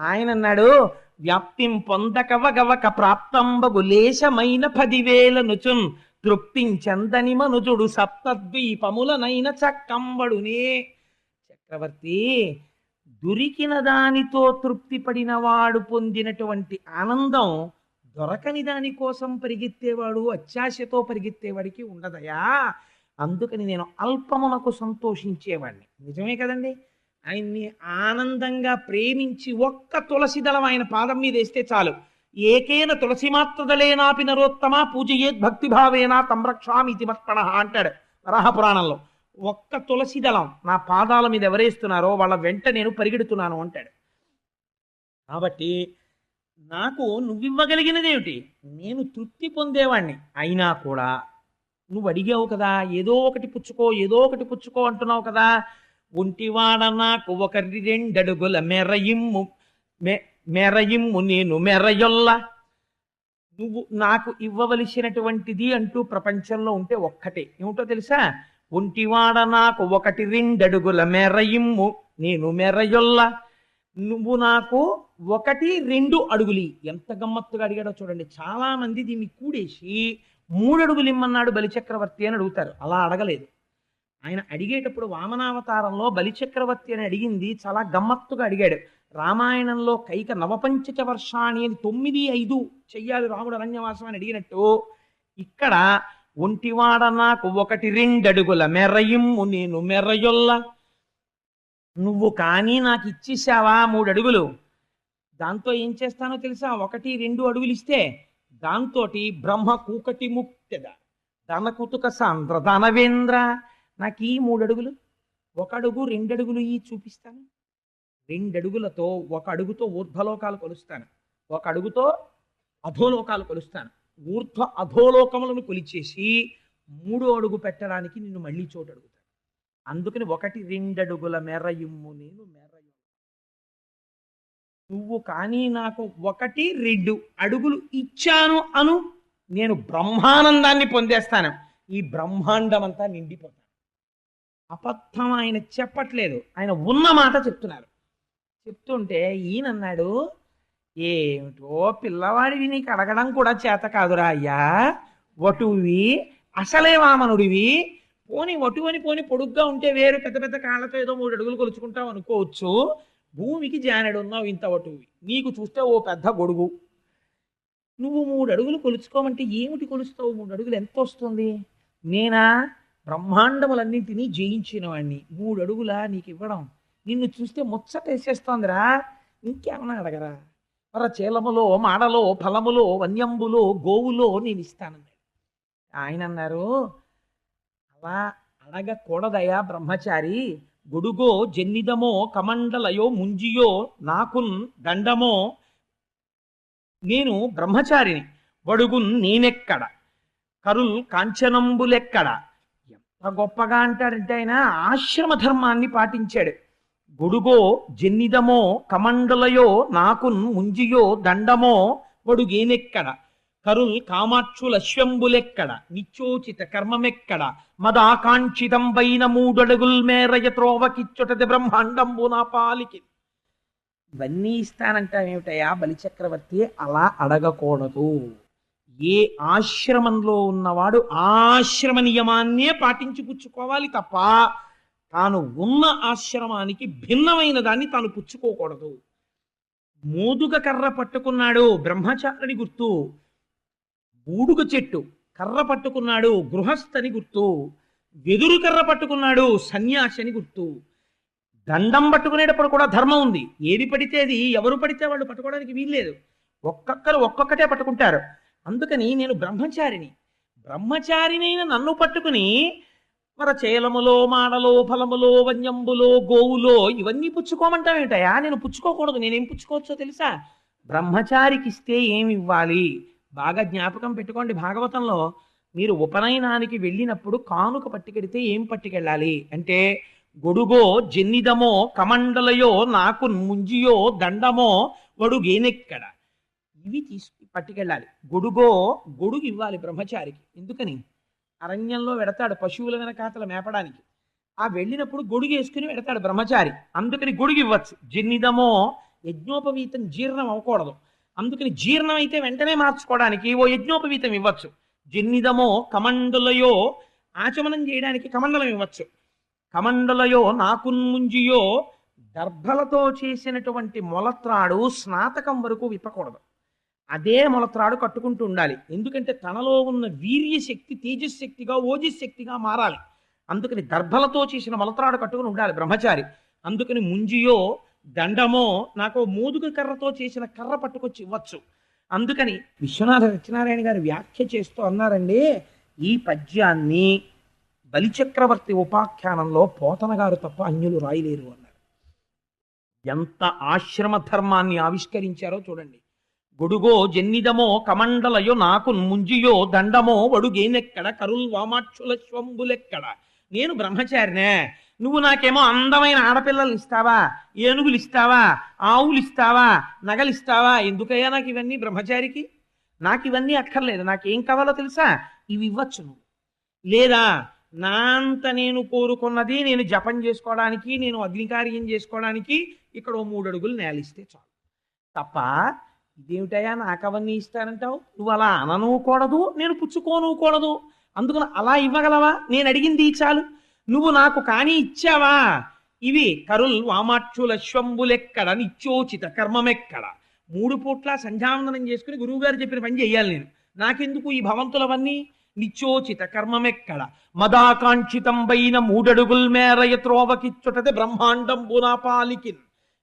ఆయన అన్నాడు వ్యాప్తిం పొందకవగవక ప్రాప్తంబగు లేశమైన పదివేల నుచున్ తృప్తించందని మనుజుడు సప్తద్వీపములనైన చక్కంబడునే. చక్రవర్తి దొరికిన దానితో తృప్తి పడినవాడు పొందినటువంటి ఆనందం దొరకని దానికోసం పరిగెత్తేవాడు అత్యాశతో పరిగెత్తేవాడికి ఉండదయా? అందుకని నేను అల్పమునకు సంతోషించేవాడిని నిజమే కదండి? ఆయన్ని ఆనందంగా ప్రేమించి ఒక్క తులసి దళం ఆయన పాదం మీద వేస్తే చాలు. ఏకేన తులసి మాత్రదలేనాపి నరోత్తమ పూజయేద్ భక్తిభావేనా తమ్రక్షామి ఇది మర్పణ అంటాడు వరాహపురాణంలో ఒక్క తులసి దళం నా పాదాల మీద ఎవరేస్తున్నారో వాళ్ళ వెంట నేను పరిగెడుతున్నాను అంటాడు. కాబట్టి నాకు నువ్వివ్వగలిగినదేమిటి? నేను తృప్తి పొందేవాణ్ణి. అయినా కూడా నువ్వు అడిగావు కదా ఏదో ఒకటి పుచ్చుకో ఏదో ఒకటి పుచ్చుకో అంటున్నావు కదా ఒంటివాడ నాకు ఒకరి రెండడుగుల మెరయిమ్ము మె- మెరయిమ్ము నేను మెరయొల్ల. నువ్వు నాకు ఇవ్వవలసినటువంటిది అంటూ ప్రపంచంలో ఉంటే ఒక్కటే. ఏమిటో తెలుసా? ఒంటివాడ నాకు ఒకటి రెండడుగుల మెరయిమ్ము నేను మెరయొల్ల. నువ్వు నాకు ఒకటి రెండు అడుగులి. ఎంత గమ్మత్తుగా అడిగాడో చూడండి. చాలా మంది దీన్ని కూడేసి మూడు అడుగులు ఇమ్మన్నాడు బలిచక్రవర్తి అని అడుగుతారు. అలా అడగలేదు. ఆయన అడిగేటప్పుడు వామనావతారంలో బలిచక్రవర్తి అని అడిగింది చాలా గమ్మత్తుగా అడిగాడు. రామాయణంలో కైక నవపంచక వర్షాణి అని తొమ్మిది ఐదు చెయ్యాలి రాముడు అరణ్యవాసం అని అడిగినట్టు ఇక్కడ ఒంటివాడ నాకు ఒకటి రెండడుగుల మెరయిమ్ము నేను మెరయొల్ల నువ్వు కానీ నాకు ఇచ్చేసావా మూడు అడుగులు దాంతో ఏం చేస్తానో తెలుసా? ఒకటి రెండు అడుగులు ఇస్తే దాంతో బ్రహ్మ కూకటి ముక్తెద ధన కుతుక సాంద్ర ధనవేంద్ర నాకు ఈ మూడు అడుగులు ఒక అడుగు రెండు అడుగులు ఈ చూపిస్తాను. రెండు అడుగులతో ఒక అడుగుతో ఊర్ధ్వలోకాలు కొలుస్తాను. ఒక అడుగుతో అధోలోకాలు కొలుస్తాను. ఊర్ధ్వ అధోలోకములను కొలిచేసి మూడో అడుగు పెట్టడానికి నిన్ను మళ్ళీ చోటు అడుగుతాను అందుకని ఒకటి రెండడుగుల మెర్రయుమ్ము నేను మెర్రయుమ్ము. నువ్వు కానీ నాకు ఒకటి రెండు అడుగులు ఇచ్చాను అను నేను బ్రహ్మానందాన్ని పొందేస్తాను. ఈ బ్రహ్మాండం అంతా నిండిపోతాను. అబద్ధం ఆయన చెప్పట్లేదు. ఆయన ఉన్న మాట చెప్తున్నారు. చెప్తుంటే ఈయనన్నాడు ఏమిటో పిల్లవాడివి నీకు అడగడం కూడా చేత కాదురా అయ్యా. వటువి అసలే వామనుడివి. పోని వటువని పోని పొడుగ్గా ఉంటే వేరు పెద్ద పెద్ద కాళ్ళతో ఏదో మూడు అడుగులు కొలుచుకుంటావు అనుకోవచ్చు. భూమికి జానెడు ఉన్నావు ఇంత వటువి. నీకు చూస్తే ఓ పెద్ద గొడుగు. నువ్వు మూడు అడుగులు కొలుచుకోమంటే ఏమిటి కొలుస్తావు? మూడు అడుగులు ఎంత వస్తుంది? నేనా? బ్రహ్మాండములన్నింటినీ జయించిన వాడిని మూడు అడుగులా నీకు ఇవ్వడం నిన్ను చూస్తే ముచ్చట వేసేస్తోందిరా ఇంకేమన్నా అడగరా. మర చేలములో మాడలో ఫలములో వన్యంబులో గోవులో నేను ఇస్తానన్నాడు ఆయన అన్నారు అలా అడగకూడదయా బ్రహ్మచారి. గొడుగో జన్నిదమో కమండలయో ముంజియో నాకున్ దండమో నేను బ్రహ్మచారిని. బడుగున్ నేనెక్కడ? కరుల్ కాంచనంబులెక్కడ? గొప్పగా అంటాడంటే ఆయన ఆశ్రమ ధర్మాన్ని పాటించాడు. గొడుగో జన్నిదమో కమండలయో నాకున్ ముంజియో దండమో వడుగేనెక్కడ కరుల్ కామాక్షులశ్వంబులెక్కడ నిత్యోచిత కర్మమెక్కడ? మదాకాంక్షితంబైన మూడడుగుల్ మేరయ త్రోవకిచ్చుటది బ్రహ్మాండంబు నా పాలికి. ఇవన్నీ ఇస్తానంటావేమిటయా బలిచక్రవర్తి? అలా అడగకూడదు. ఏ ఆశ్రమంలో ఉన్నవాడు ఆశ్రమ నియమాన్నే పాటించి పుచ్చుకోవాలి తప్ప తాను ఉన్న ఆశ్రమానికి భిన్నమైన దాన్ని తాను పుచ్చుకోకూడదు. మోదుగ కర్ర పట్టుకున్నాడు బ్రహ్మచారిని గుర్తు. బూడుగ చెట్టు కర్ర పట్టుకున్నాడు గృహస్థని గుర్తు. వెదురు కర్ర పట్టుకున్నాడు సన్యాసిని గుర్తు. దండం పట్టుకునేటప్పుడు కూడా ధర్మం ఉంది. ఏది పడితే అది ఎవరు పడితే వాళ్ళు పట్టుకోవడానికి వీల్లేదు. ఒక్కొక్కరు ఒక్కొక్కటే పట్టుకుంటారు. అందుకని నేను బ్రహ్మచారిని. బ్రహ్మచారినైన నన్ను పట్టుకుని మరి చేలములో మాడలో ఫలములో వన్యంబులో గోవులో ఇవన్నీ పుచ్చుకోమంటావేమిటయా నేను పుచ్చుకోకూడదు. నేనేం పుచ్చుకోవచ్చో తెలుసా? బ్రహ్మచారికి ఇస్తే ఏమి ఇవ్వాలి బాగా జ్ఞాపకం పెట్టుకోండి భాగవతంలో. మీరు ఉపనయనానికి వెళ్ళినప్పుడు కానుక పట్టుకెడితే ఏం పట్టుకెళ్ళాలి? అంటే గొడుగో జన్నిదమో కమండలయో నాకు ముంజియో దండమో వడుగేనెక్కడ? ఇవి తీసుకు పట్టుకెళ్ళాలి. గొడుగో గొడుగు ఇవ్వాలి బ్రహ్మచారికి. ఎందుకని? అరణ్యంలో వెడతాడు పశువుల వెనకాతల మేపడానికి. ఆ వెళ్ళినప్పుడు గొడుగు వేసుకుని వెడతాడు బ్రహ్మచారి. అందుకని గొడుగు ఇవ్వచ్చు. జన్నిదమో యజ్ఞోపవీతం జీర్ణం అవ్వకూడదు. అందుకని జీర్ణం అయితే వెంటనే మార్చుకోవడానికి ఓ యజ్ఞోపవీతం ఇవ్వచ్చు. జిన్నిదమో కమండలయో ఆచమనం చేయడానికి కమండలం ఇవ్వచ్చు. కమండలయో నాకున్ముంజియో దర్భలతో చేసినటువంటి మొలత్రాడు స్నాతకం వరకు విప్పకూడదు. అదే మొలత్రాడు కట్టుకుంటూ ఉండాలి. ఎందుకంటే తనలో ఉన్న వీర్య శక్తి తేజశక్తిగా ఓజశక్తిగా మారాలి. అందుకని దర్భలతో చేసిన మొలత్రాడు కట్టుకుని ఉండాలి బ్రహ్మచారి. అందుకని ముంజియో దండమో నాకు మోదుగ కర్రతో చేసిన కర్ర పట్టుకొచ్చి ఇవ్వచ్చు. అందుకని విశ్వనాథ సత్యనారాయణ గారు వ్యాఖ్య చేస్తూ అన్నారండి ఈ పద్యాన్ని బలిచక్రవర్తి ఉపాఖ్యానంలో పోతన గారు తప్ప అన్యులు రాయలేరు అన్నారు. ఎంత ఆశ్రమ ధర్మాన్ని ఆవిష్కరించారో చూడండి. గొడుగో జన్నిదమో కమండలయో నాకు ముంజియో దండమో వడుగేనెక్కడ కరుల్ వామాక్షుల స్వంబులెక్కడ నేను బ్రహ్మచారినే. నువ్వు నాకేమో అందమైన ఆడపిల్లలు ఇస్తావా? ఏనుగులు ఇస్తావా ఆవులు ఇస్తావా నగలు ఇస్తావా ఎందుకయ్యా నాకు ఇవన్నీ బ్రహ్మచారికి? నాకు ఇవన్నీ అక్కర్లేదు. నాకేం కావాలో తెలుసా? ఇవి ఇవ్వచ్చు నువ్వు. లేదా నా అంత నేను కోరుకున్నది నేను జపం చేసుకోవడానికి నేను అగ్నికార్యం చేసుకోవడానికి ఇక్కడ ఓ మూడు అడుగులు నేలిస్తే చాలు. తప్ప ఇదేమిటయా నాకు అవన్నీ ఇస్తానంటావు? నువ్వు అలా అననుకూడదు నేను పుచ్చుకోనుకూడదు. అందుకని అలా ఇవ్వగలవా? నేను అడిగింది ఈ చాలు. నువ్వు నాకు కానీ ఇచ్చావా? ఇవి కరుల్ వామాక్షుల శ్వంబులెక్కడ నిత్యోచిత కర్మమెక్కడ? మూడు పూట్ల సంధ్యావందనం చేసుకుని గురువుగారు చెప్పిన పని చేయాలి నేను. నాకెందుకు ఈ భవంతులవన్నీ? నిత్యోచిత కర్మమెక్కడ? మదాకాంక్షితంబైన మూడడుగుల్ మేరయ త్రోవకిచ్చుటది బ్రహ్మాండం బునాపాలికిన్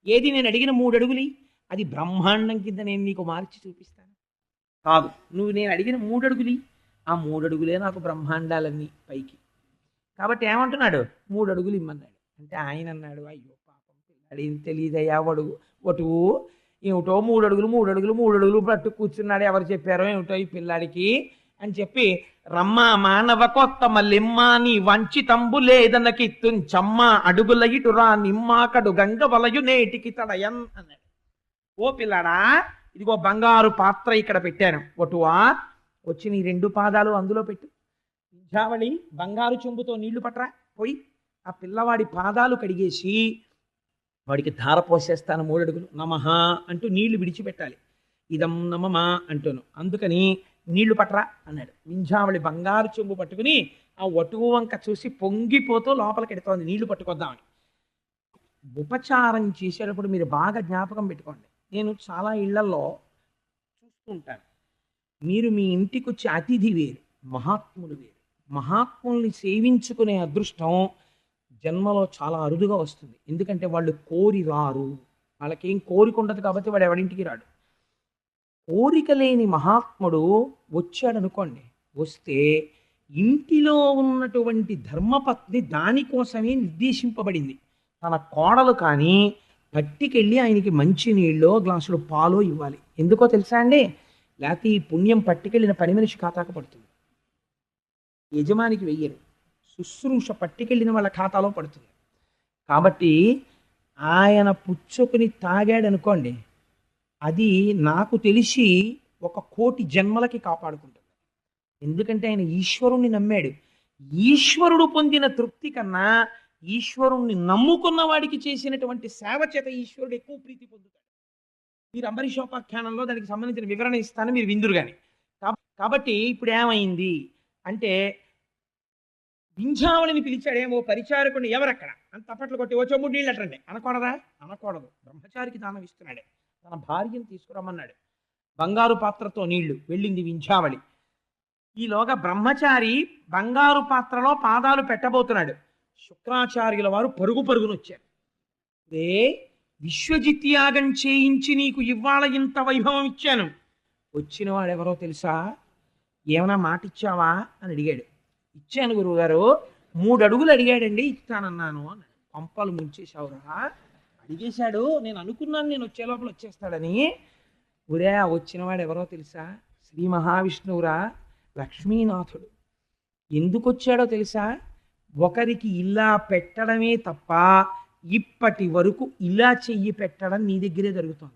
ఏది నేను అడిగిన మూడడుగులి? అది బ్రహ్మాండం కింద నేను నీకు మార్చి చూపిస్తాను. కాదు. నువ్వు నేను అడిగిన మూడడుగులి? ఆ మూడడుగులే నాకు బ్రహ్మాండాలన్నీ పైకి. కాబట్టి ఏమంటున్నాడు? మూడు అడుగులు ఇమ్మన్నాడు. అంటే ఆయన అన్నాడు అయ్యో పాపం పిల్లాడు ఏం తెలియదయ్యా వడుగు ఒటు ఏమిటో మూడు అడుగులు మూడు అడుగులు మూడు అడుగులు పట్టు కూర్చున్నాడు. ఎవరు చెప్పారో ఏమిటో ఈ పిల్లాడికి? అని చెప్పి రమ్మ మానవ కొత్త మల్లెమ్మ నీ వంచితంబు లేదనకిత్తున్ చమ్మ అడుగుల ఇటురా నిమ్మాకడు గంగ వలయు నేటికి తడయన్ అన్నాడు. ఓ పిల్లడా ఇదిగో బంగారు పాత్ర ఇక్కడ పెట్టాను. ఒటువా వచ్చి నీ రెండు పాదాలు అందులో పెట్టు. వింధ్యావళి బంగారు చెంబుతో నీళ్ళు పట్రా పోయి. ఆ పిల్లవాడి పాదాలు కడిగేసి వాడికి ధార పోసేస్తాను మూడడుగులు నమః అంటూ నీళ్ళు విడిచిపెట్టాలి. ఇదం నమమా అంటూను. అందుకని నీళ్ళు పట్రా అన్నాడు. వింధ్యావళి బంగారు చెంబు పట్టుకుని ఆ ఒటువు వంక చూసి పొంగిపోతూ లోపలికి ఎడుతోంది. నీళ్ళు పట్టుకొద్దామని. ఉపచారం చేసేటప్పుడు మీరు బాగా జ్ఞాపకం పెట్టుకోండి. నేను చాలా ఇళ్ళలో చూస్తుంటాను. మీరు మీ ఇంటికి వచ్చే అతిథి వేరు మహాత్ములు వేరు. మహాత్ముల్ని సేవించుకునే అదృష్టం జన్మలో చాలా అరుదుగా వస్తుంది. ఎందుకంటే వాళ్ళు కోరి రారు వాళ్ళకేం కోరిక ఉండదు కాబట్టి వాడు ఎవడింటికి రాడు. కోరిక లేని మహాత్ముడు వచ్చాడు అనుకోండి వస్తే ఇంటిలో ఉన్నటువంటి ధర్మపత్ని దానికోసమే నిర్దేశింపబడింది. తన కోడలు కానీ పట్టికెళ్ళి ఆయనకి మంచి నీళ్ళో గ్లాసులో పాలో ఇవ్వాలి. ఎందుకో తెలుసా అండి? లేకపోతే ఈ పుణ్యం పట్టుకెళ్ళిన పని మనిషి ఖాతాకు పడుతుంది. యజమానికి వెయ్యరు. శుశ్రూష పట్టుకెళ్ళిన వాళ్ళ ఖాతాలో పడుతుంది. కాబట్టి ఆయన పుచ్చుకుని తాగాడు అనుకోండి అది నాకు తెలిసి ఒక కోటి జన్మలకి కాపాడుకుంటుంది. ఎందుకంటే ఆయన ఈశ్వరుణ్ణి నమ్మాడు. ఈశ్వరుడు పొందిన తృప్తి కన్నా ఈశ్వరుణ్ణి నమ్ముకున్న వాడికి చేసినటువంటి సేవ చేత ఈశ్వరుడు ఎక్కువ ప్రీతి పొందుతాడు. మీరు అంబరీషోపాఖ్యానంలో దానికి సంబంధించిన వివరణ ఇస్తాను మీరు విందురు కానీ కాబట్టి ఇప్పుడు ఏమైంది అంటే వింధ్యావళిని పిలిచాడేమో పరిచారకుని ఎవరక్కడ? అంత తప్పట్లు కొట్టి ఓ చెమ్ముడు నీళ్ళు అట్టండి. అనకూడదా? అనకూడదు. బ్రహ్మచారికి దానం ఇస్తున్నాడే. తన భార్యను తీసుకురమ్మన్నాడు. బంగారు పాత్రతో నీళ్ళు వెళ్ళింది వింధ్యావళి. ఈలోగా బ్రహ్మచారి బంగారు పాత్రలో పాదాలు పెట్టబోతున్నాడు. శుక్రాచార్యుల వారు పరుగు పరుగునొచ్చారు. రే విశ్వజిత్ యాగం చేయించి నీకు ఇవ్వాల ఇంత వైభవం ఇచ్చాను వచ్చిన వాడెవరో తెలుసా? ఏమైనా మాట ఇచ్చావా అని అడిగాడు. ఇచ్చాను గురువుగారు. మూడు అడుగులు అడిగాడండి ఇస్తానన్నాను అని పంపలు ముంచేశావురా. అడిగేశాడు నేను అనుకున్నాను నేను వచ్చే లోపల వచ్చేస్తాడని. ఉరే వచ్చినవాడు ఎవరో తెలుసా? శ్రీ మహావిష్ణువురా లక్ష్మీనాథుడు. ఎందుకు వచ్చాడో తెలుసా? ఒకరికి ఇలా పెట్టడమే తప్ప ఇప్పటి వరకు ఇలా చెయ్యి పెట్టడం నీ దగ్గరే జరుగుతుంది.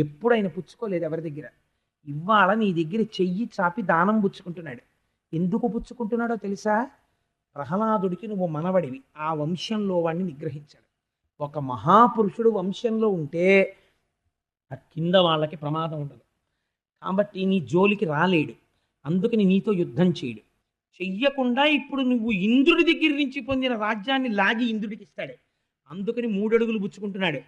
ఎప్పుడు ఆయన పుచ్చుకోలేదు ఎవరి దగ్గర. ఇవాళ నీ దగ్గర చెయ్యి చాపి దానం పుచ్చుకుంటున్నాడు. ఎందుకు పుచ్చుకుంటున్నాడో తెలుసా? ప్రహ్లాదుడికి నువ్వు మనవడివి. ఆ వంశంలో వాడిని నిగ్రహించాడు. ఒక మహాపురుషుడు వంశంలో ఉంటే ఆ కింద వాళ్ళకి ప్రమాదం ఉండదు. కాబట్టి నీ జోలికి రాలేడు. అందుకని నీతో యుద్ధం చేయడు. చెయ్యకుండా ఇప్పుడు నువ్వు ఇంద్రుడి దగ్గర నుంచి పొందిన రాజ్యాన్ని లాగి ఇంద్రుడికి ఇస్తాడు. అందుకని మూడడుగులు పుచ్చుకుంటున్నాడు.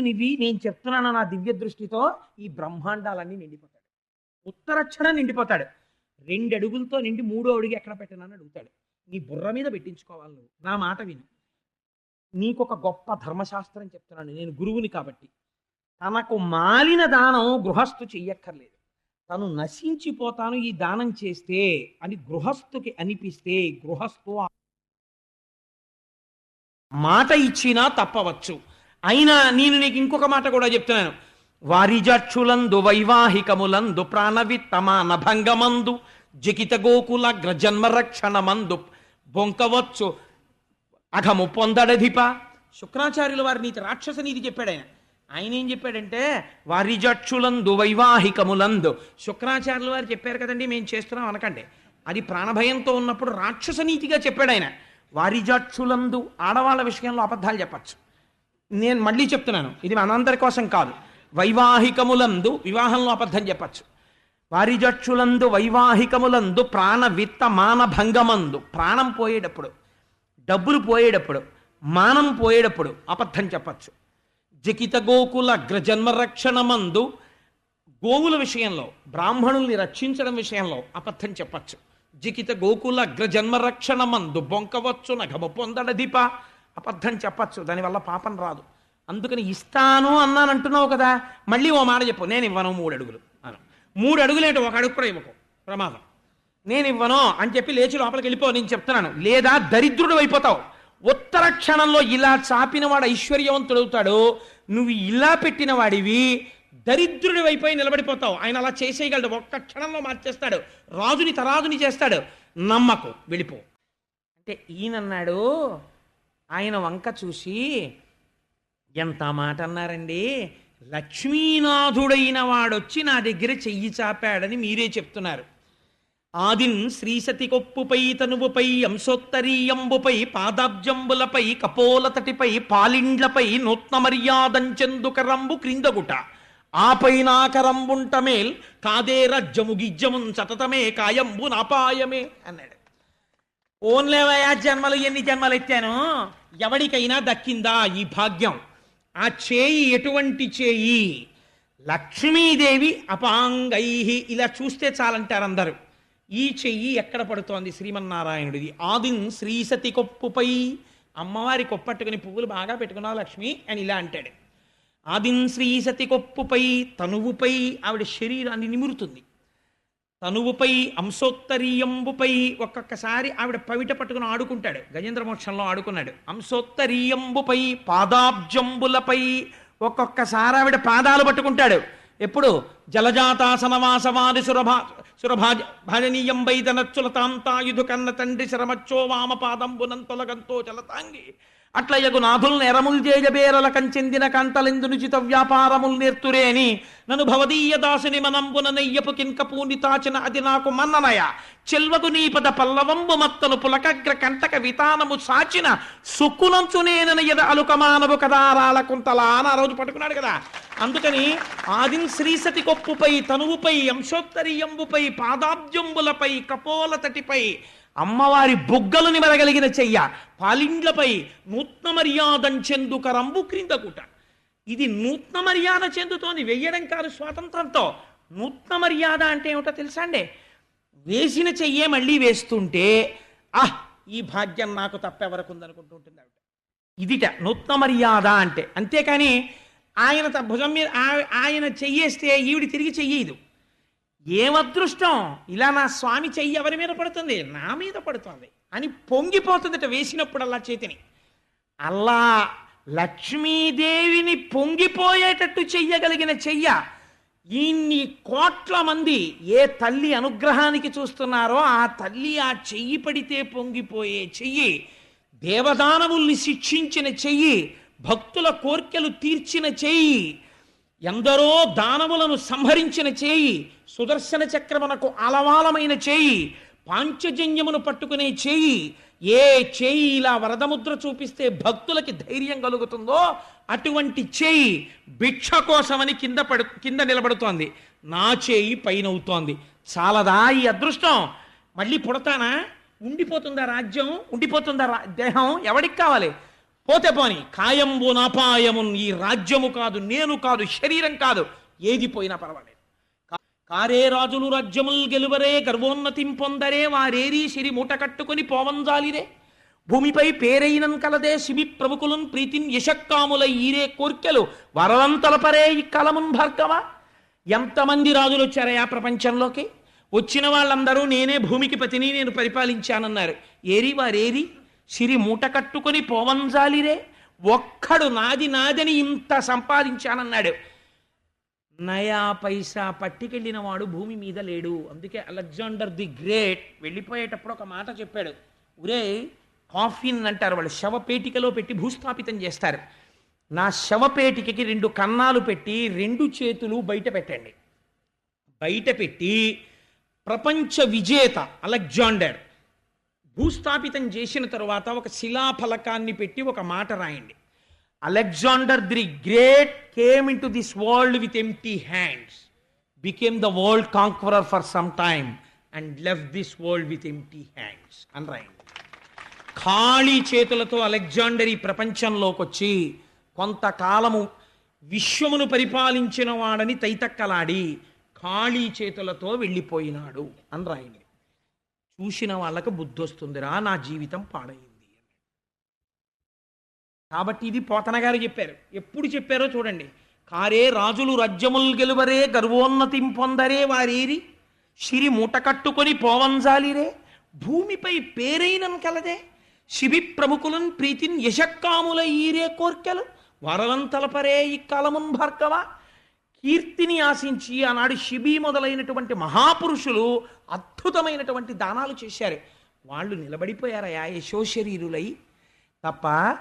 నివి నేను చెప్తున్నాను నా దివ్య దృష్టితో ఈ బ్రహ్మాండాలన్నీ నిండిపోతాడు. ఉత్తరక్షణ నిండిపోతాడు. రెండు అడుగులతో నిండి మూడో అడుగు ఎక్కడ పెట్టనని అడుగుతాడు. నీ బుర్ర మీద పెట్టించుకోవాలి నువ్వు. నా మాట విను. నీకొక గొప్ప ధర్మశాస్త్రం చెప్తున్నాను. నేను గురువుని కాబట్టి. తనకు మాలిన దానం గృహస్థు చెయ్యక్కర్లేదు. తను నశించిపోతాను ఈ దానం చేస్తే అని గృహస్థుకి అనిపిస్తే గృహస్థు మాట ఇచ్చినా తప్పవచ్చు. అయినా నేను నీకు ఇంకొక మాట కూడా చెప్తున్నాను. వారిజక్షులందు వైవాహికములందు ప్రాణవిత్తమాన భంగమందు జకిత గోకుల గ్రజన్మరక్షణమందు బొంకవచ్చు అఘము పొందడధిప శుక్రాచార్యుల వారి నీతి రాక్షస నీతి చెప్పాడు ఆయన. ఆయన ఏం చెప్పాడంటే వారిజక్షులందు వైవాహికములందు. శుక్రాచార్యులు వారు చెప్పారు కదండి మేము చేస్తున్నాం అనకండి. అది ప్రాణభయంతో ఉన్నప్పుడు రాక్షస నీతిగా చెప్పాడు ఆయన. వారిజక్షులందు ఆడవాళ్ళ విషయంలో అబద్ధాలు చెప్పచ్చు. నేను మళ్ళీ చెప్తున్నాను ఇది మనందరి కోసం కాదు. వైవాహికములందు వివాహంలో అబద్ధం చెప్పచ్చు. వారిజక్షులందు వైవాహికములందు ప్రాణ విత్త మాన భంగమందు ప్రాణం పోయేటప్పుడు డబ్బులు పోయేటప్పుడు మానం పోయేటప్పుడు అబద్ధం చెప్పచ్చు. జకిత గోకుల అగ్రజన్మ రక్షణమందు గోవుల విషయంలో బ్రాహ్మణుల్ని రక్షించడం విషయంలో అబద్ధం చెప్పచ్చు. జికిత గోకుల అగ్రజన్మ రక్షణమందు బొంకవచ్చు పొందడ పొందడదిప అబద్ధం చెప్పచ్చు. దానివల్ల పాపం రాదు. అందుకని ఇస్తాను అన్నాను అంటున్నావు కదా మళ్ళీ ఓ మాట చెప్పు. నేను ఇవ్వను మూడు అడుగులు అను మూడు అడుగులేంటి ఒక అడుగు కూడా ఇవ్వకు. ప్రమాదం. నేను ఇవ్వను అని చెప్పి లేచి లోపలికి వెళ్ళిపో నేను చెప్తున్నాను. లేదా దరిద్రుడు అయిపోతావు. ఉత్తర క్షణంలో ఇలా చాపిన వాడు ఐశ్వర్యవంతుడవుతాడు. నువ్వు ఇలా పెట్టిన వాడివి దరిద్రుడి వైపై నిలబడిపోతావు. ఆయన అలా చేసేయగలడు. ఒక్క క్షణంలో మార్చేస్తాడు. రాజుని తరాజుని చేస్తాడు. నమ్మకు. వెళ్ళిపో. అంటే ఈయనన్నాడు ఆయన వంక చూసి ఎంత మాట అన్నారండి? లక్ష్మీనాథుడైన వాడొచ్చి నా దగ్గర చెయ్యి చాపాడని మీరే చెప్తున్నారు. ఆదిన్ శ్రీసతి కొప్పుపై తనువుపై అంశోత్తరీయంబుపై పాదాబ్జంబులపై కపోలతటిపై పాలిండ్లపై నూత్న మర్యాదంచెందుకరంబు క్రిందగుట. ఆపైనాకరంబుంటమేల్ కాదే రజ్జము గిజ్జమున్ సతతమే కాయంబు నాపాయమే అన్నాడు. ఓన్లేవయా జన్మలు ఎన్ని జన్మలు ఎత్తాను? ఎవడికైనా దక్కిందా ఈ భాగ్యం? ఆ చేయి ఎటువంటి చేయి? లక్ష్మీదేవి అపాంగై. ఇలా చూస్తే చాలంటారు అందరూ. ఈ చెయ్యి ఎక్కడ పడుతోంది శ్రీమన్నారాయణుడిది? ఆదిన్ శ్రీసతి కొప్పుపై. అమ్మవారి కొప్పట్టుకుని పువ్వులు బాగా పెట్టుకున్నావు లక్ష్మి అని ఇలా అంటాడు. ఆదిన్ శ్రీసతి కొప్పుపై తనువుపై ఆవిడ శరీరాన్ని నిమురుతుంది. తనువుపై అంశోత్తరీయంబుపై ఒక్కొక్కసారి ఆవిడ పవిట పట్టుకుని ఆడుకుంటాడు. గజేంద్ర మోక్షంలో ఆడుకున్నాడు. అంశోత్తరీయంబుపై పాదాబ్జంబులపై ఒక్కొక్కసారి ఆవిడ పాదాలు పట్టుకుంటాడు. ఎప్పుడు? జలజాతాసనవాసవాది సురభా సురభా భజనీయం వైదనచ్చులతాంతాయుధు కన్న తండ్రి శరమచ్చో వామపాదంబునంతొలగంతో జలతాంగి. అట్ల యగు నాథుల్ నెరముల్ జేజబేరల కంచెందిన కంటలెందునుచిత వ్యాపారముల్ నేర్తురేని. నన్ను భవదీయ దాసుని మనంబున నెయ్యపు కింకపూని తాచిన అది నాకు మన్ననయ. చెల్వగు నీపద పల్లవంబు మత్తను పులకగ్ర కంటక వితానము సాచిన సుక్కునంచునేనన ఎద అలుకమానవు కదారాల కుంతలా అని ఆ రోజు పట్టుకున్నాడు కదా. అందుకని ఆదిన్ శ్రీసతి కొప్పుపై తనువుపై అంశోత్తరీయంబుపై పాదాబ్జంబులపై కపోల తటిపై అమ్మవారి బుగ్గలు నిమరగలిగిన చెయ్య పాలిండ్లపై నూత్న మర్యాదం చెందుకరంబు క్రిందకుట ఇది నూత్న మర్యాద చెందుతోంది. వెయ్యడం కాదు స్వాతంత్రంతో. నూత్న మర్యాద అంటే ఏమిటో తెలుసా అండి? వేసిన చెయ్యే మళ్ళీ వేస్తుంటే ఆహ్ ఈ భాగ్యం నాకు తప్పెవరకు ఉందనుకుంటూ ఉంటుంది ఆవిడ. ఇదిట నూత్న మర్యాద అంటే. అంతేకాని ఆయన త- భుజం మీద ఆ- ఆయన చెయ్యేస్తే ఈవిడి తిరిగి చెయ్యదు ఏమదృష్టం? ఇలా నా స్వామి చెయ్యి ఎవరి మీద పడుతుంది? నా మీద పడుతుంది. అని పొంగిపోతుందట వేసినప్పుడల్లా చేతిని. అలా లక్ష్మీదేవిని పొంగిపోయేటట్టు చెయ్యగలిగిన చెయ్య ఇన్ని కోట్ల మంది ఏ తల్లి అనుగ్రహానికి చూస్తున్నారో ఆ తల్లి ఆ చెయ్యి పడితే పొంగిపోయే చెయ్యి దేవదానవుల్ని శిక్షించిన చెయ్యి భక్తుల కోర్కెలు తీర్చిన చెయ్యి ఎందరో దానవులను సంహరించిన చేయి సుదర్శన చక్రమునకు అలవాలమైన చేయి పాంచజన్యమును పట్టుకునే చేయి ఏ చేయి ఇలా వరదముద్ర చూపిస్తే భక్తులకి ధైర్యం కలుగుతుందో అటువంటి చేయి భిక్ష కోసమని కింద పడు కింద నిలబడుతోంది. నా చేయి పైన అవుతోంది చాలదా ఈ అదృష్టం? మళ్ళీ పుడతానా? ఉండిపోతుందా రాజ్యం? ఉండిపోతుందా రా- దేహం? ఎవడికి కావాలి? పోతే పోని కాయంబు నాపాయము ఈ రాజ్యము కాదు నేను కాదు శరీరం కాదు ఏది పోయినా పర్వాలేదు. కా- కారే రాజులు రాజ్యముల్ గెలువరే గర్వోన్నతిం పొందరే వారేరి సిరి మూట కట్టుకొని పోవంజాలిరే భూమిపై పేరైనం కలదే శిబి ప్రముఖులున్ ప్రీతిన్ యశక్కాముల ఈరే కోర్కెలు వరలంతలపరే ఈ కలమున్ భార్గవ. ఎంతమంది రాజులు వచ్చారయా ప్రపంచంలోకి? వచ్చిన వాళ్ళందరూ నేనే భూమికి పతిని నేను పరిపాలించానన్నారు. ఏరి వారేరి? సిరి మూట కట్టుకొని పోవంజాలిరే ఒక్కడు నాది నాదని ఇంత సంపాదించానన్నాడు. నయా పైసా పట్టుకెళ్ళిన వాడు భూమి మీద లేడు. అందుకే అలెగ్జాండర్ ది గ్రేట్ వెళ్ళిపోయేటప్పుడు ఒక మాట చెప్పాడు. ఒరే కాఫిన్ అంటారు వాళ్ళు. శవపేటికలో పెట్టి భూస్థాపితం చేస్తారు. నా శవపేటికకి రెండు కన్నాలు పెట్టి రెండు చేతులు బయట పెట్టండి. బయట పెట్టి ప్రపంచ విజేత అలెగ్జాండర్ భూస్థాపితం చేసిన తరువాత ఒక శిలాఫలకాన్ని పెట్టి ఒక మాట రాయండి. Alexander the great came into this world with empty hands became the world conqueror for some time and left this world with empty hands అని రాయండి. ఖాళీ చేతులతో అలెగ్జాండర్ ఈ ప్రపంచంలోకి వచ్చి కొంతకాలము విశ్వమును పరిపాలించిన వాడని తైతక్కలాడి ఖాళీ చేతులతో వెళ్ళిపోయినాడు అని రాయండి. చూసిన వాళ్ళకు బుద్ధి వస్తుందిరా నా జీవితం పాడైంది కాబట్టి ఇది పోతన గారు చెప్పారు. ఎప్పుడు చెప్పారో చూడండి. కారే రాజులు రాజ్యముల్ గెలువరే గర్వోన్నతిం పొందరే వారేరి. సిరి మూట కట్టుకొని పోవంజాలిరే భూమిపై పేరైనం కలదే. శిబి ప్రముఖులన్ ప్రీతిన్ యశక్కాముల ఈరే కోర్కెలు. వరవంతలపరే ఈ కాలమున్ భార్గవ. కీర్తిని ఆశించి ఆనాడు శిబి మొదలైనటువంటి మహాపురుషులు అద్భుతమైనటువంటి దానాలు చేశారు. వాళ్ళు నిలబడిపోయారయా యశోశరీరులై తప్ప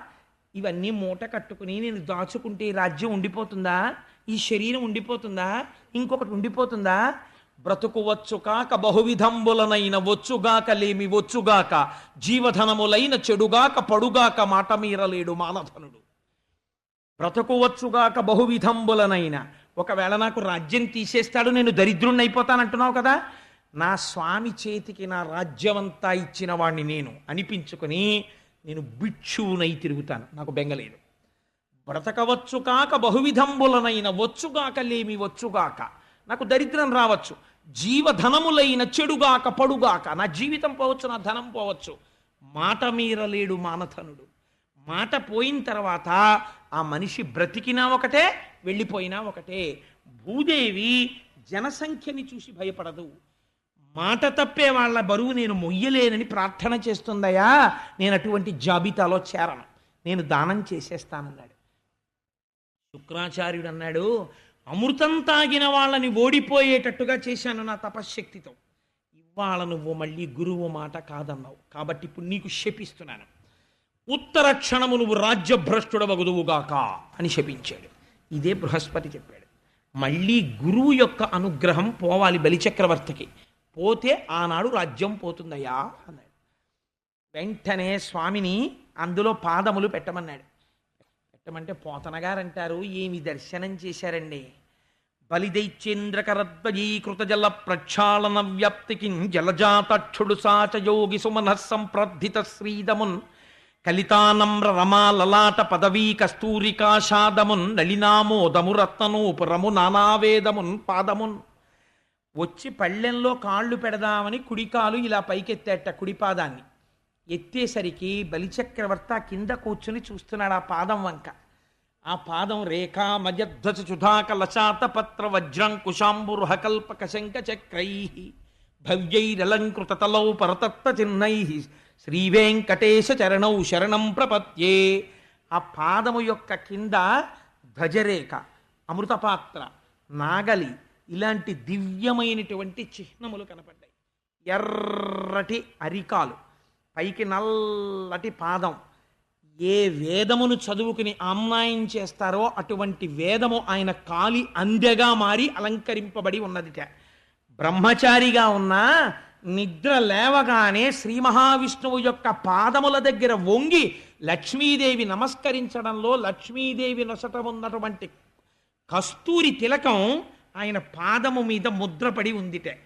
ఇవన్నీ మూట కట్టుకుని నేను దాచుకుంటే రాజ్యం ఉండిపోతుందా? ఈ శరీరం ఉండిపోతుందా? ఇంకొకటి ఉండిపోతుందా? బ్రతుకు వచ్చుకాక బహువిధంబులనైన వచ్చుగాక లేమి వచ్చుగాక జీవధనములైన చెడుగాక పడుగాక మాట మీరలేడు మానధనుడు బ్రతుకు వచ్చుగాక బహువిధంబులనైన ఒకవేళ నాకు రాజ్యం తీసేస్తాడు నేను దరిద్రుణ్ణి అయిపోతానంటున్నావు కదా నా స్వామి చేతికి నా రాజ్యమంతా ఇచ్చిన వాణ్ణి నేను అనిపించుకొని నేను భిక్షువునై తిరుగుతాను. నాకు బెంగలేదు బ్రతకవచ్చు కాక బహువిధంబులనైన వచ్చుగాక లేమి వచ్చుగాక. నాకు దరిద్రం రావచ్చు. జీవధనములైన చెడుగాక పడుగాక. నా జీవితం పోవచ్చు నా ధనం పోవచ్చు. మాట మీరలేడు మానధనుడు. మాట పోయిన తర్వాత ఆ మనిషి బ్రతికినా ఒకటే వెళ్ళిపోయినా ఒకటే భూదేవి జనసంఖ్యని చూసి భయపడదు. మాట తప్పే వాళ్ళ బరువు నేను మొయ్యలేనని ప్రార్థన చేస్తుందయా నేను అటువంటి జాబితాలో చేరను. నేను దానం చేసేస్తానన్నాడు. శుక్రాచార్యుడు అన్నాడు అమృతం తాగిన వాళ్ళని ఓడిపోయేటట్టుగా చేశాను నా తపశ్శక్తితో. ఇవాళ నువ్వు మళ్ళీ గురువు మాట కాదన్నావు. కాబట్టి ఇప్పుడు నీకు శపిస్తున్నాను. ఉత్తర క్షణము నువ్వు రాజ్యభ్రష్టుడవగుదువుగాక అని శపించాడు. ఇదే బృహస్పతి చెప్పాడు. మళ్ళీ గురువు యొక్క అనుగ్రహం పోవాలి బలిచక్రవర్తికి. పోతే ఆనాడు రాజ్యం పోతుందయ్యా అన్నాడు. వెంటనే స్వామిని అందులో పాదములు పెట్టమన్నాడు. పెట్టమంటే పోతనగారంటారు ఏమి దర్శనం చేశారండి? బలిదైత్యేంద్రకరద్వయీకృత జల ప్రక్షాళన వ్యాప్తికి జలజాతక్షుడు సాచయోగి సుమనః సంప్రద్ధిత శ్రీదమున్ కలితానమ్ర రమా లలాట పదవీ కస్తూరికాషాదమున్ నళినామోదము రత్ననూపురము నానావేదమున్ పాదమున్. వచ్చి పళ్ళెంలో కాళ్ళు పెడదామని కుడికాలు ఇలా పైకెత్తేట కుడిపాదాన్ని. ఎత్తేసరికి బలిచక్రవర్త కింద కూర్చుని చూస్తున్నాడు ఆ పాదం వంక. ఆ పాదం రేఖా మజధ్వజ చుధాక లశాత పత్ర వజ్రం కుశాంబురుహకల్పక శంఖ చక్రై భవ్యైరలంకృత తలౌ పరతత్త చిహ్నై శ్రీ వెంకటేశ చరణౌ శరణం ప్రపత్యే. ఆ పాదము యొక్క కింద ధ్వజరేఖ అమృతపాత్ర నాగలి ఇలాంటి దివ్యమైనటువంటి చిహ్నములు కనపడ్డాయి. ఎర్రటి అరికాలు పైకి నల్లటి పాదం. ఏ వేదమును చదువుకుని ఆమ్నాయం చేస్తారో అటువంటి వేదము ఆయన కాలి అందెగా మారి అలంకరింపబడి ఉన్నదిట. బ్రహ్మచారిగా ఉన్నా నిద్ర లేవగానే శ్రీ మహావిష్ణువు యొక్క పాదముల దగ్గర వంగి లక్ష్మీదేవి నమస్కరించడంలో లక్ష్మీదేవి నొసట ఉన్నటువంటి కస్తూరి తిలకం ఆయన పాదము మీద ముద్రపడి ఉందిటే.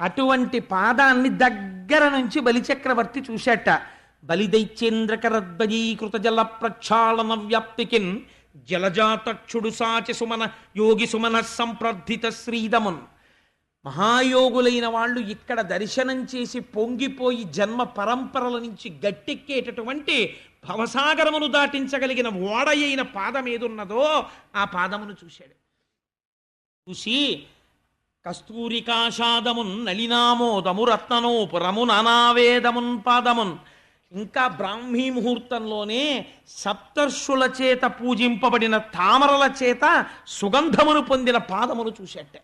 అటువంటి పాదాన్ని దగ్గర నుంచి బలిచక్రవర్తి చూశాట. బలిదైత్యేంద్రకరద్వయీకృత జల ప్రక్షాళన వ్యాప్తికిన్ జలజాతక్షుడు సాచి సుమన యోగి సుమన సంప్రర్థిత శ్రీదమున్ మహాయోగులైన వాళ్ళు ఇక్కడ దర్శనం చేసి పొంగిపోయి జన్మ పరంపరల నుంచి గట్టెక్కేటటువంటి భవసాగరమును దాటించగలిగిన ఓడయైన పాదం ఏదున్నదో ఆ పాదమును చూశాడు. చూసి కస్తూరికాషాదమున్ నలినామోదము రత్ననోపురము నానావేదమున్ పాదమున్ ఇంకా బ్రాహ్మీ ముహూర్తంలోనే సప్తర్షుల చేత పూజింపబడిన తామరల చేత సుగంధమును పొందిన పాదమును చూశాట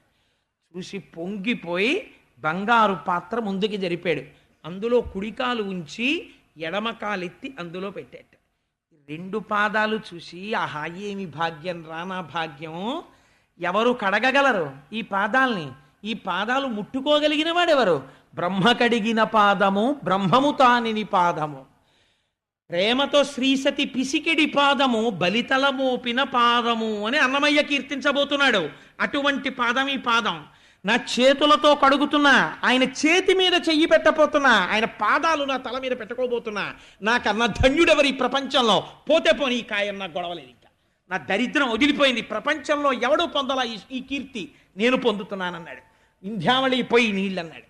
చూసి పొంగిపోయి బంగారు పాత్ర ముందుకి జరిపాడు. అందులో కుడికాలు ఉంచి ఎడమకాలెత్తి అందులో పెట్టాడు. రెండు పాదాలు చూసి ఆహా ఏమి భాగ్యం రానా భాగ్యం? ఎవరు కడగగలరు ఈ పాదాల్ని? ఈ పాదాలు ముట్టుకోగలిగిన వాడెవరు? బ్రహ్మ కడిగిన పాదము బ్రహ్మము తానిని పాదము. ప్రేమతో శ్రీసతి పిసికిడి పాదము బలితల మోపిన పాదము అని అన్నమయ్య కీర్తించబోతున్నాడు. అటువంటి పాదం ఈ పాదం. నా చేతులతో కడుగుతున్నా ఆయన చేతి మీద చెయ్యి పెట్టబోతున్నా ఆయన పాదాలు నా తల మీద పెట్టుకోబోతున్నా నాకన్నా ధన్యుడెవరి ప్రపంచంలో? పోతే పోని ఈ కాయం నాకు గొడవలేదు ఇంకా. నా దరిద్రం వదిలిపోయింది. ప్రపంచంలో ఎవడు పొందలా ఈ- కీర్తి? నేను పొందుతున్నానన్నాడు. ఇంధ్యావళి పోయి నీళ్ళన్నాడు.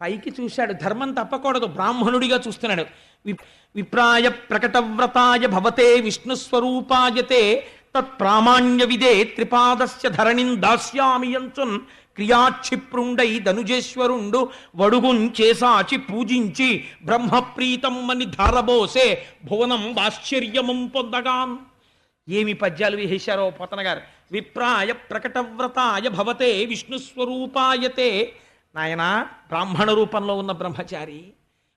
పైకి చూశాడు. ధర్మం తప్పకూడదు. బ్రాహ్మణుడిగా చూస్తున్నాడు. వి- విప్రాయ ప్రకటవ్రతాయ భవతే విష్ణు స్వరూపాయతే తత్ప్రామాణ్య విదే త్రిపాదస్య ధరణిం దాస్యామి యంచున్ క్రియాక్షిప్రుండై ధనుజేశ్వరుండు వడుగున్ చేసాచి పూజించి బ్రహ్మప్రీతమ్మని ధారబోసే భువనం ఆశ్చర్యమం పొందగాన్. ఏమి పద్యాలు విహేశారో పోతన గారు విప్రాయ ప్రకటవ్రతాయ భవతే విష్ణు స్వరూపాయతే నాయన బ్రాహ్మణ రూపంలో ఉన్న బ్రహ్మచారి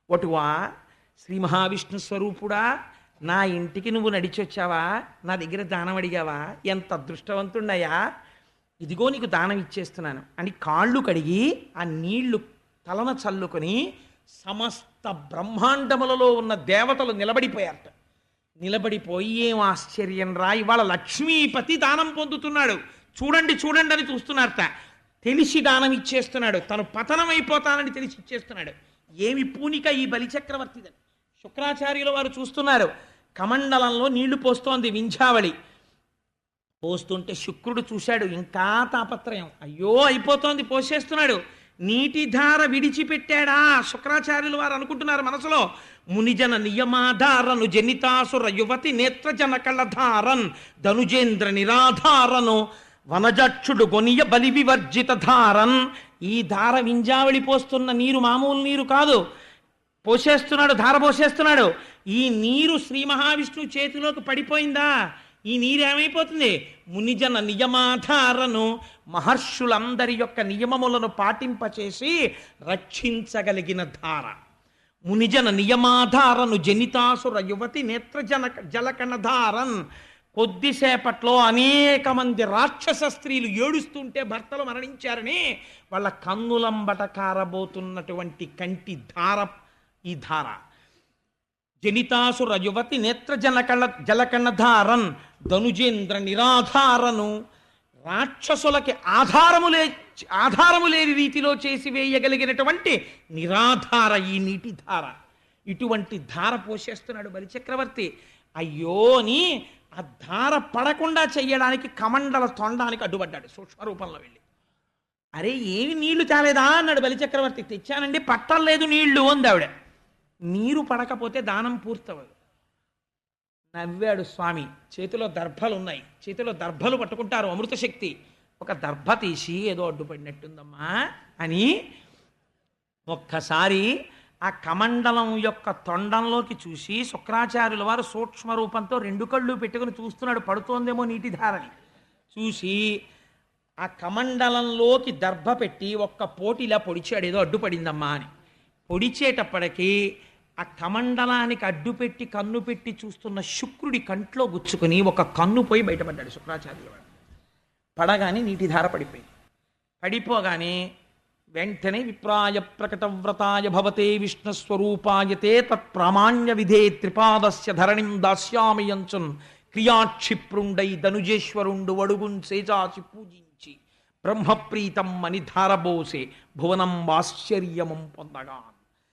ఒటువా శ్రీ మహావిష్ణు స్వరూపుడా నా ఇంటికి నువ్వు నడిచొచ్చావా? నా దగ్గర దానం అడిగావా? ఎంత అదృష్టవంతుండయా ఇదిగో నీకు దానం ఇచ్చేస్తున్నాను అని కాళ్ళు కడిగి ఆ నీళ్ళు తలన చల్లుకొని సమస్త బ్రహ్మాండములలో ఉన్న దేవతలు నిలబడిపోయారట. నిలబడిపోయి ఏం ఆశ్చర్యం రా ఇవాళ లక్ష్మీపతి దానం పొందుతున్నాడు. చూడండి చూడండి అని చూస్తున్నారట. తెలిసి దానం ఇచ్చేస్తున్నాడు. తను పతనం అయిపోతానని తెలిసి ఇచ్చేస్తున్నాడు. ఏమి పూనిక ఈ బలిచక్రవర్తిదని శుక్రాచార్యుల వారు చూస్తున్నారు. కమండలంలో నీళ్ళు పోస్తోంది వింఛావళి పోస్తుంటే శుక్రుడు చూశాడు ఇంకా తాపత్రయం. అయ్యో అయిపోతోంది పోసేస్తున్నాడు. నీటి ధార విడిచిపెట్టాడా? శుక్రాచార్యులు వారు అనుకుంటున్నారు మనసులో. మునిజన నియమాధారను జనితాసుర యువతి నేత్రజన కళధారన్ ధనుజేంద్ర నిరాధారను వనజక్షుడు గొనియ బలి వివర్జిత ధారన్. ఈ ధార వింజావళి పోస్తున్న నీరు మామూలు నీరు కాదు. పోసేస్తున్నాడు ధార పోసేస్తున్నాడు. ఈ నీరు శ్రీ మహావిష్ణువు చేతిలోకి పడిపోయిందా? ఈ నీరు ఏమైపోతుంది? మునిజన నియమాధారను మహర్షులందరి యొక్క నియమములను పాటింపచేసి రక్షించగలిగిన ధార. మునిజన నియమాధారను జనితాసుర యువతి నేత్రజన జలకణధారన్ కొద్దిసేపట్లో అనేక మంది రాక్షస స్త్రీలు ఏడుస్తుంటే భర్తలు మరణించారని వాళ్ళ కన్నులంబట కారబోతున్నటువంటి కంటి ధార ఈ ధార. జనితాసుర యువతి నేత్రజనకళ జలకణధారన్ ధనుజేంద్ర నిరాధారను రాక్షసులకి ఆధారము లే ఆధారము లేని రీతిలో చేసి వేయగలిగినటువంటి నిరాధార ఈ నీటి ధార. ఇటువంటి ధార పోషేస్తున్నాడు బలిచక్రవర్తి. అయ్యో అని ఆ ధార పడకుండా చెయ్యడానికి కమండల తొండానికి అడ్డుపడ్డాడు సూక్ష్మరూపంలో వెళ్ళి. అరే ఏమి నీళ్ళు తేలేదా? అన్నాడు బలిచక్రవర్తి. తెచ్చానండి పట్టలేదు నీళ్ళు అంది నీరు పడకపోతే దానం పూర్తవదు నవ్వాడు స్వామి చేతిలో దర్భలు ఉన్నాయి. చేతిలో దర్భలు పట్టుకుంటారు అమృత శక్తి. ఒక దర్భ తీసి ఏదో అడ్డుపడినట్టుందమ్మా అని ఒక్కసారి ఆ కమండలం యొక్క తొండంలోకి చూసి శుక్రాచార్యుల వారు సూక్ష్మ రూపంతో రెండు కళ్ళు పెట్టుకుని చూస్తున్నాడు. పడుతోందేమో నీటి ధారని. చూసి ఆ కమండలంలోకి దర్భ పెట్టి ఒక్క పోటీలా పొడిచాడు. ఏదో అడ్డుపడిందమ్మా అని. పొడిచేటప్పటికీ ఆ కమండలానికి అడ్డు పెట్టి కన్ను పెట్టి చూస్తున్న శుక్రుడి కంట్లో గుచ్చుకుని ఒక కన్ను పోయి బయటపడ్డాడు శుక్రాచార్యుల పడగానే నీటి ధార పడిపోయింది. పడిపోగానే వెంటనే విప్రాయ ప్రకట వ్రతాయ భవతే విష్ణుస్వరూపాయతే తత్ప్రామాణ్య విధే త్రిపాదస్య ధరణిం దాస్యామి దాస్యామయంచున్ క్రియాక్షిప్రుండై ధనుజేశ్వరుండు వడుగున్ సేజాచి పూజించి బ్రహ్మప్రీతం అని ధారబోసే భువనం ఆశ్చర్యమం పొందగాను.